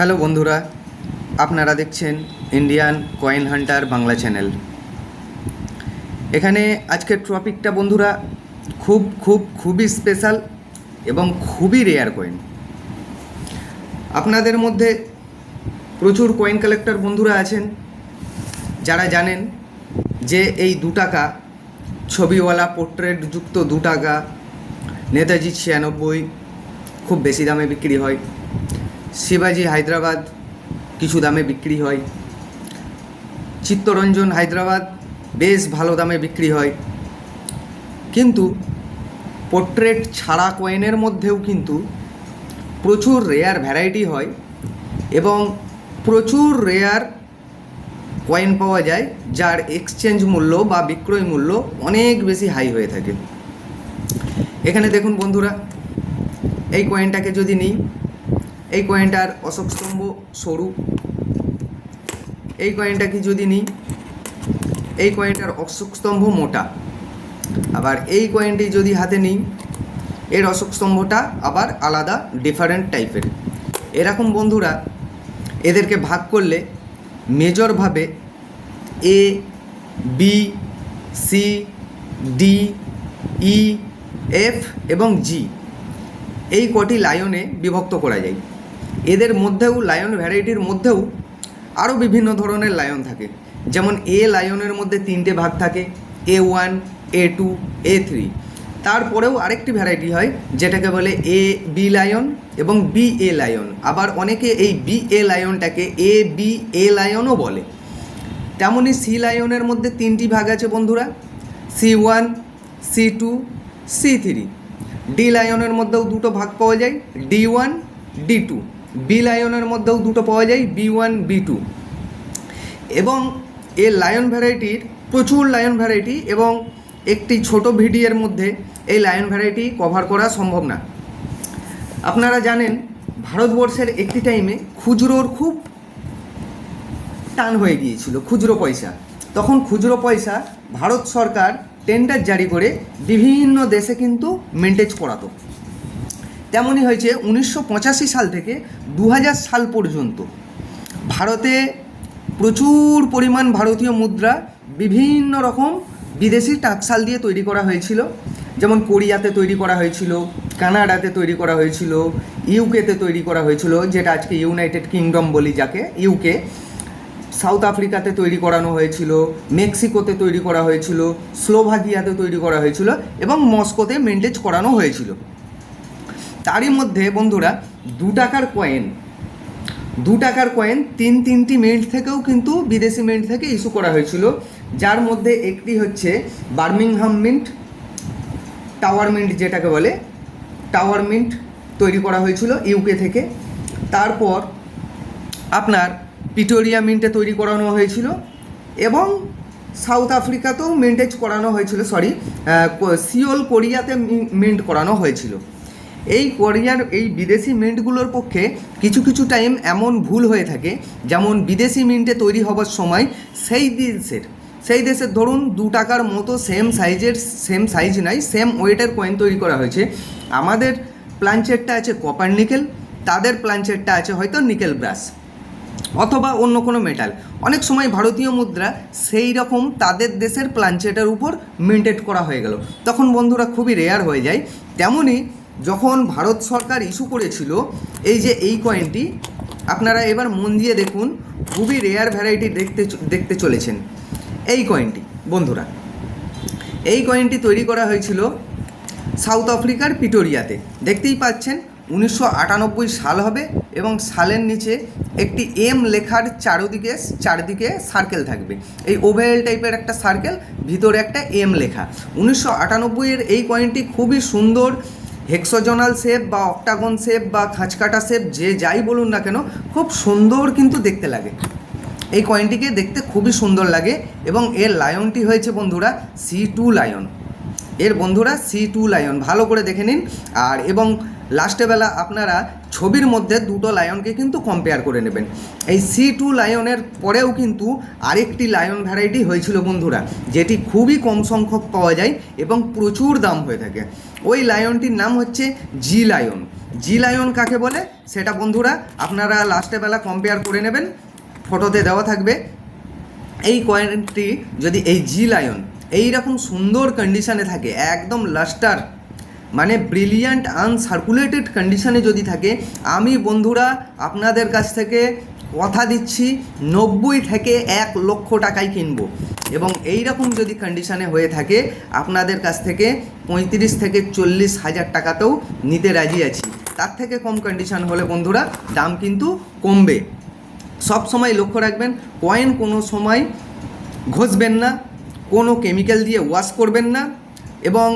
Hello বন্ধুরা, আপনারা দেখছেন Indian coin hunter Bangla channel এখানে আজকের টপিকটা বন্ধুরা, খুব খুব, খুবই স্পেশাল এবং খুবই রেয়ার কয়েন আপনাদের মধ্যে প্রচুর কয়েন কালেক্টর বন্ধুরা আছেন, যারা জানেন যে এই দু টাকা, ছবিওয়ালা পোর্ট্রেট যুক্ত দু টাকা, নেতাজি ছিয়ানব্বই, খুব বেশি দামে বিক্রি হয়। শিবাজি হায়দ্রাবাদ কিছু দামে বিক্রি হয়। চিত্তরঞ্জন হায়দ্রাবাদ বেশ ভালো দামে বিক্রি হয়। কিন্তু পোর্ট্রেট ছাড়া কয়েনের মধ্যেও কিন্তু প্রচুর রেয়ার ভ্যারাইটি হয় এবং প্রচুর রেয়ার কয়েন পাওয়া যায় যার এক্সচেঞ্জ মূল্য বা বিক্রয় মূল্য অনেক বেশি হাই হয়ে থাকে। এখানে দেখুন বন্ধুরা, এই কয়েনটাকে যদি নিই এই কয়েনটার অশোক স্তম্ভ সরু। এই কয়েনটা কি যদি নিই? এই কয়েনটার অশোক স্তম্ভ মোটা। আবার এই কয়েনটি যদি হাতে নিই, এর অশোক স্তম্ভটা আবার আলাদা ডিফারেন্ট টাইপের এরকম বন্ধুরা, এদেরকে ভাগ করলে মেজরভাবে A B C D E F এবং জি এই কটি লায়নে বিভক্ত করা যায়। এদের মধ্যেও লায়ন ভ্যারাইটির মধ্যেও আরও বিভিন্ন ধরনের লায়ন থাকে। যেমন এ লায়নের মধ্যে তিনটে ভাগ থাকে A one A two A three তারপরেও আরেকটি ভ্যারাইটি হয়, যেটাকে বলে এ বি লায়ন এবং বি এ লায়ন আবার অনেকে এই B A লায়নটাকে A B A লায়নও বলে। তেমনই সি লায়নের মধ্যে তিনটি ভাগ আছে বন্ধুরা C one C two C three D লায়নের মধ্যেও দুটো ভাগ পাওয়া যায় D one D two B লায়নের মধ্যেও দুটো পাওয়া যায়, বি ওয়ান, বি টু। এবং এ লায়ন ভ্যারাইটির প্রচুর লায়ন ভ্যারাইটি এবং একটি ছোট ভিডিওর মধ্যে এই লায়ন ভ্যারাইটি কভার করা সম্ভব না। আপনারা জানেন, ভারতবর্ষের একটি টাইমে খুচরোর খুব টান হয়ে গিয়েছিল, খুচরো পয়সা। তখন খুচরো পয়সা ভারত সরকার টেন্ডার জারি করে বিভিন্ন দেশে কিন্তু মেনটেজ করাতো। তেমনই হয়েছে উনিশশো পঁচাশি সাল থেকে দু হাজার সাল পর্যন্ত। ভারতে প্রচুর পরিমাণ ভারতীয় মুদ্রা বিভিন্ন রকম বিদেশি টাকসাল দিয়ে তৈরি করা হয়েছিল। যেমন কোরিয়াতে তৈরি করা হয়েছিল, কানাডাতে তৈরি করা হয়েছিল, ইউকেতে তৈরি করা হয়েছিল, যেটা আজকে ইউনাইটেড কিংডম বলি যাকে, ইউকে। সাউথ আফ্রিকাতে তৈরি করানো হয়েছিল, মেক্সিকোতে তৈরি করা হয়েছিল, স্লোভাকিয়াতে তৈরি করা হয়েছিল এবং মস্কোতে মেনটেজ করানো হয়েছিল। তারই মধ্যে বন্ধুরা, দু টাকার কয়েন দু টাকার কয়েন তিন তিনটি মিন্ট থেকেও কিন্তু বিদেশি মিন্ট থেকে ইস্যু করা হয়েছিল। যার মধ্যে একটি হচ্ছে বার্মিংহাম মিন্ট টাওয়ার মিন্ট যেটাকে বলে, টাওয়ার মিন্ট তৈরি করা হয়েছিল ইউকে থেকে। তারপর আপনার পিটোরিয়া মিন্টে তৈরি করানো হয়েছিল এবং সাউথ আফ্রিকাতেও মিন্টেজ করানো হয়েছিল সরি সিওল কোরিয়াতে মিন্ট করানো হয়েছিল। এই কোরিয়ার, এই বিদেশি মিন্টগুলোর পক্ষে কিছু কিছু টাইম এমন ভুল হয়ে থাকে, যেমন বিদেশি মিন্টে তৈরি হবার সময় সেই দেশের সেই দেশের ধরুন দু টাকার মতো সেম সাইজের সেম সাইজ নাই সেম ওয়েটের কয়েন তৈরি করা হয়েছে। আমাদের প্লাঞ্চেটটা আছে কপার নিকেল তাদের প্লাঞ্চেটটা আছে হয়তো নিকেল ব্রাশ অথবা অন্য কোনো মেটাল অনেক সময় ভারতীয় মুদ্রা সেই রকম তাদের দেশের প্লাঞ্চেটের উপর মেনটেড করা হয়ে গেল। তখন বন্ধুরা খুবই রেয়ার হয়ে যায়। তেমনই যখন ভারত সরকার ইস্যু করেছিল, এই যে এই কয়েনটি আপনারা এবার মন দিয়ে দেখুন, খুবই রেয়ার ভ্যারাইটি দেখতে দেখতে চলেছেন। এই কয়েনটি বন্ধুরা, এই কয়েনটি তৈরি করা হয়েছিল সাউথ আফ্রিকার পিটোরিয়াতে দেখতেই পাচ্ছেন, উনিশশো আটানব্বই সাল হবে এবং সালের নিচে একটি এম লেখার চারদিকে চারদিকে সার্কেল থাকবে। এই ওভেল টাইপের একটা সার্কেল ভিতরে একটা এম লেখা। উনিশশো আটানব্বইয়ের এই কয়েনটি খুবই সুন্দর হেক্সোজনাল শেপ বা অক্টাগন শেপ বা খাঁচকাটা শেপ যে যাই বলুন না কেন, খুব সুন্দর কিন্তু দেখতে লাগে। এই কয়েনটিকে দেখতে খুবই সুন্দর লাগে এবং এর লায়নটি হয়েছে বন্ধুরা সি টু লায়ন এর বন্ধুরা সি টু লায়ন ভালো করে দেখে নিন। আর এবং লাস্টে বেলা আপনারা ছবির মধ্যে দুটো লায়নকে কিন্তু কম্পেয়ার করে নেবেন। এই সি টু লায়নের পরেও কিন্তু আরেকটি লায়ন ভ্যারাইটি হয়েছিল বন্ধুরা, যেটি খুবই কম সংখ্যক পাওয়া যায় এবং প্রচুর দাম হয়ে থাকে। ওই লায়নটির নাম হচ্ছে জি লায়ন জি লায়ন কাকে বলে? সেটা বন্ধুরা আপনারা লাস্টে বেলা কম্পেয়ার করে নেবেন। ফটোতে দেওয়া থাকবে। এই কয়েনটি যদি এই জি লায়ন এই রকম সুন্দর কন্ডিশনে থাকে, একদম লাস্টার মানে ব্রিলিয়ান্ট আনসার্কুলেটেড কন্ডিশনে যদি থাকে, আমি বন্ধুরা আপনাদের কাছ থেকে কথা দিচ্ছি, নব্বই থেকে এক লক্ষ টাকায় কিনবো। এবং এই রকম যদি কন্ডিশনে হয়ে থাকে, আপনাদের কাছ থেকে পঁয়ত্রিশ থেকে চল্লিশ হাজার টাকাতেও নিতে রাজি আছি। তার থেকে কম কন্ডিশন হলে বন্ধুরা দাম কিন্তু কমবে। সব সময় লক্ষ্য রাখবেন কয়েন কোনো সময় ঘষবেন না, কোনো কেমিক্যাল দিয়ে ওয়াশ করবেন না, এবং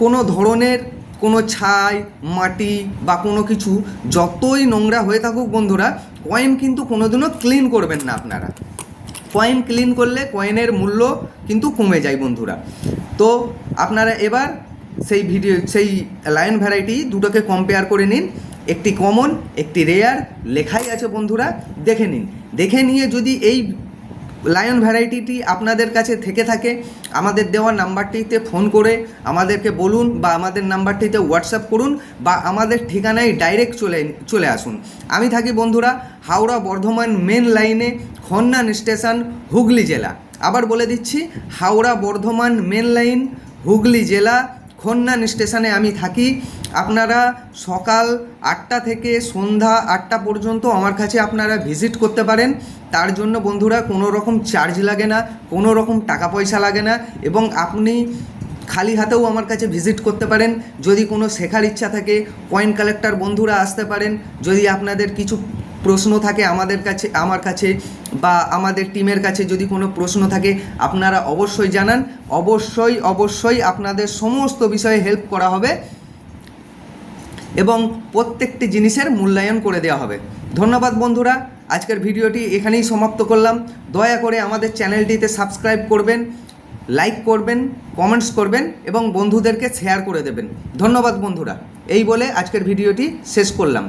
কোনো ধরনের কোনো ছাই, মাটি বা কোনো কিছু যতই নোংরা হয়ে থাকুক বন্ধুরা কয়েন কিন্তু কোনোদিনও ক্লিন করবেন না আপনারা। কয়েন ক্লিন করলে কয়েনের মূল্য কিন্তু কমে যায় বন্ধুরা। তো আপনারা এবার সেই ভিডিও সেই লায়ন ভ্যারাইটি দুটোকে কম্পেয়ার করে নিন। একটি কমন একটি রেয়ার লেখাই আছে বন্ধুরা, দেখে নিন। দেখে নিয়ে যদি এই লায়ন ভ্যারাইটিটি আপনাদের কাছে থেকে থাকে, আমাদের দেওয়া নাম্বারটিতে ফোন করে আমাদেরকে বলুন বা আমাদের নাম্বারটিতে হোয়াটসঅ্যাপ করুন বা আমাদের ঠিকানায় ডাইরেক্ট চলে চলে আসুন। আমি থাকি বন্ধুরা হাওড়া বর্ধমান মেন লাইনে খন্নান স্টেশন, হুগলি জেলা। আবার বলে দিচ্ছি, হাওড়া বর্ধমান মেন লাইন হুগলি জেলা খন্নান স্টেশনে আমি থাকি। আপনারা সকাল আটটা থেকে সন্ধ্যা আটটা পর্যন্ত আমার কাছে আপনারা ভিজিট করতে পারেন। তার জন্য বন্ধুরা কোনো রকম চার্জ লাগে না, কোনো রকম টাকা পয়সা লাগে না এবং আপনি খালি হাতেও আমার কাছে ভিজিট করতে পারেন। যদি কোনো শেখার ইচ্ছা থাকে, কয়েন কালেক্টর বন্ধুরা আসতে পারেন। যদি আপনাদের কিছু প্রশ্ন থাকে আমাদের কাছে, আমার কাছে বা আমাদের টিমের কাছে যদি কোনো প্রশ্ন থাকে, আপনারা অবশ্যই জানান। অবশ্যই অবশ্যই আপনাদের সমস্ত বিষয়ে হেল্প করা হবে এবং প্রত্যেকটি জিনিসের মূল্যায়ন করে দেওয়া হবে। ধন্যবাদ বন্ধুরা, আজকের ভিডিওটি এখানেই সমাপ্ত করলাম। দয়া করে আমাদের চ্যানেলটিতে সাবস্ক্রাইব করবেন লাইক করবেন কমেন্টস করবেন এবং বন্ধুদেরকে শেয়ার করে দেবেন। ধন্যবাদ বন্ধুরা, এই বলে আজকের ভিডিওটি শেষ করলাম।